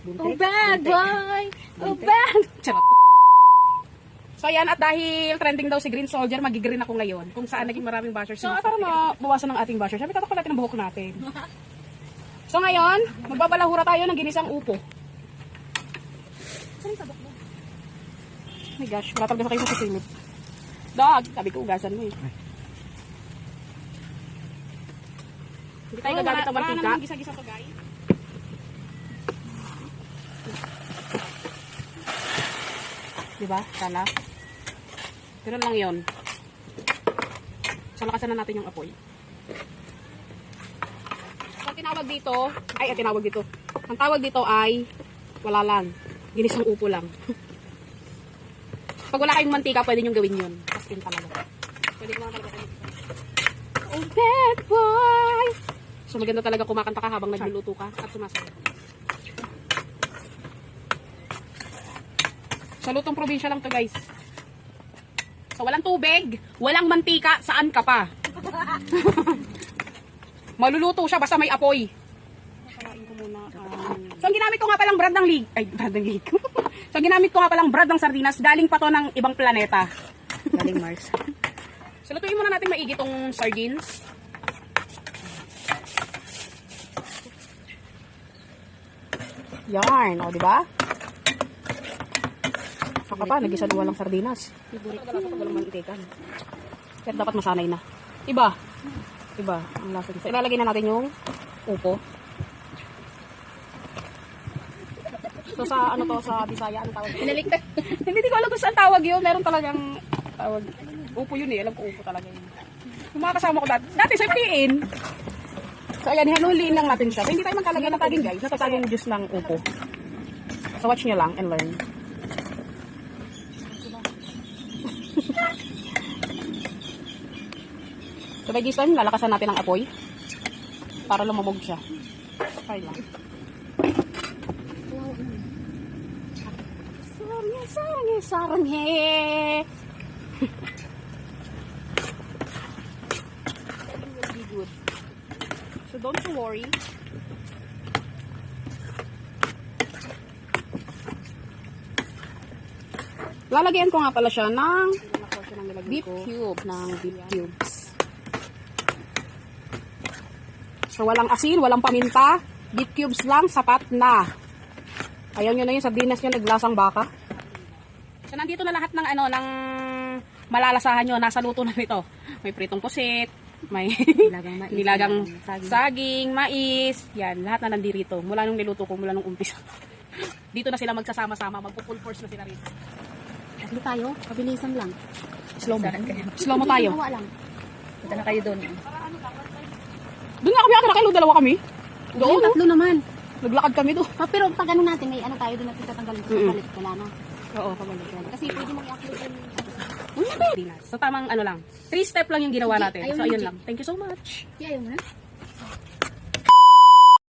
Oh, bad boy! Oh, bad! Charot. So ayan, at dahil trending daw si Green Soldier, magigreen ako ngayon. Kung saan naging maraming bashers. So para mabawasan ng ating bashers, sabi tatakpan natin ang buhok natin. So ngayon, magbabalahura tayo ng ginisang upo. Saan yung sabak mo? Oh my gosh, wala talaga sa kayo sa silip. Dog, sabi ko ugasan mo eh. Hindi tayo gagamit ng mantika. Wala gisa-gisa to guys. Diba? Kala. Ganun lang yon. So, lakasan na natin yung apoy. Ang tinawag dito, ay, ang tinawag dito. Ang tawag dito ay, wala lang. Ginisang upo lang. Pag wala kayong mantika, pwede nyo gawin yun. As in talaga. Pwede ko talaga kayo. Oh, bad boy! So, maganda talaga kumakanta ka habang nagluluto ka at sumasayaw. Sa lutong probinsya lang to guys. So, walang tubig, walang mantika, saan ka pa? Maluluto siya basta may apoy. Ko muna. um, so, ang ginamit ko nga palang brand ng lig. Ay, brand ng lig. so, ang ginamit ko nga palang brand ng sardinas. Galing pa to ng ibang planeta. Galing Mars. so, lutuin muna natin maigi tong sardines. Yarn, o, di ba? Saka pa, nagisa na walang sardinas. Favorite ko. Walang mantikan. Kaya dapat masanay na. Iba. Iba ang lasa nito. Ilalagay na natin yung upo. So sa ano to sa Bisaya ano tawag? Pinaliktad. Hindi ko alam kung saan tawag yun. Meron talagang tawag. Upo yun eh. Alam ko upo talaga yun. Yung mga kasama ko dati. Dati sa PN. So ayan, hanuliin lang natin siya. So, hindi tayo magkalagay na tagin guys. Natatagin juice ng upo. So watch nyo lang and learn. So by this time, lalakasan natin ang apoy. Para lumabog siya. Try lang. Saranghe, saranghe, saranghe. be good. So don't you worry. Lalagyan ko nga pala siya ng beef cube ng beef cubes. So walang asin, walang paminta, beef cubes lang, sapat na. Ayaw nyo na yung sardinas nyo, naglasang baka. So nandito na lahat ng ano, ng malalasahan nyo, nasa luto na nito. May pritong pusit, may Nilagang mais, nilagang saging. saging, mais, yan, lahat na nandirito. Mula nung niluto ko, mula nung umpisa. Dito na sila magsasama-sama, magpo-full force na sila rito. Hindi tayo. Pabilisan lang. Slow mo. Slow mo tayo. Punta na kayo doon. Doon nga kami ata nakilo, dalawa kami. Doon, Doon, no? tatlo naman. naglakad kami doon. Pa, pero pag ano natin, may ano tayo doon natin tatanggalin sa Mm-mm. palit. Wala na. Oo, pabalik yan. Kasi pwede mong i-upload yung... Sardinas. So tamang ano lang, three step lang yung ginawa natin. So ayun lang. Thank you so much. Yeah, mo na.